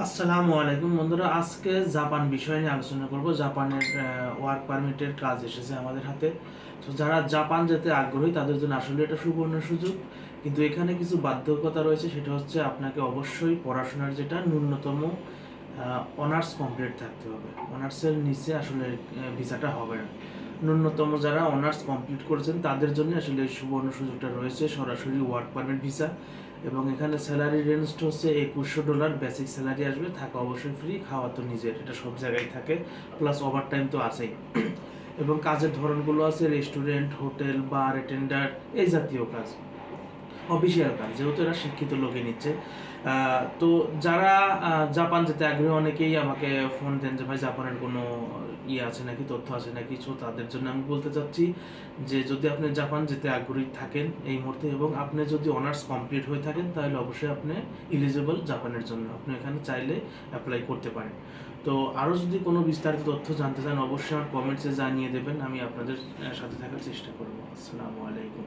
আসসালামু আলাইকুম বন্ধুরা, আজকে জাপান বিষয় নিয়ে আলোচনা করব। জাপানের ওয়ার্ক পারমিটের কাজ এসেছে আমাদের হাতে। তো যারা জাপান যেতে আগ্রহী, তাদের জন্য আসলে এটা সুবর্ণ সুযোগ। কিন্তু এখানে কিছু বাধ্যকতা রয়েছে, সেটা হচ্ছে আপনাকে অবশ্যই পড়াশোনার যেটা ন্যূনতম অনার্স কমপ্লিট থাকতে হবে। অনার্সের নিচে আসলে ভিসাটা হবে না। ন্যূনতম যারা অনার্স কমপ্লিট করেছেন, তাদের জন্য আসলে সুবর্ণ সুযোগটা রয়েছে, সরাসরি ওয়ার্ক পারমিট ভিসা এবং এখানে স্যালারি রেঞ্জটা হচ্ছে একুশশো ডলার বেসিক স্যালারি আসবে, থাকা অবশ্যই ফ্রি খাওয়া তো নিজের, এটা সব জায়গায় থাকে প্লাস ওভার টাইম তো আছেই। এবং কাজের ধরনগুলো আছে রেস্টুরেন্ট হোটেল বার অ্যাটেন্ডার এই জাতীয় কাজ। অফিসিয়াল কাজ, যেহেতু এরা শিক্ষিত লোকে নিচ্ছে। তো যারা জাপান যেতে আগ্রহী, অনেকেই আমাকে ফোন দেন যে, ভাই, জাপানের কোনো ইয়ে আছে নাকি, তথ্য আছে নাকি? কিছু তাদের জন্য আমি বলতে চাচ্ছি যে, যদি আপনি জাপান যেতে আগ্রহী থাকেন এই মুহূর্তে এবং আপনি যদি অনার্স কমপ্লিট হয়ে থাকেন, তাহলে অবশ্যই আপনি ইলিজিবল জাপানের জন্য। আপনি এখানে চাইলে অ্যাপ্লাই করতে পারেন। তো আরও যদি কোনো বিস্তারিত তথ্য জানতে চান, অবশ্যই আমার কমেন্টসে জানিয়ে দেবেন। আমি আপনাদের সাথে থাকার চেষ্টা করব। আসসালামু আলাইকুম।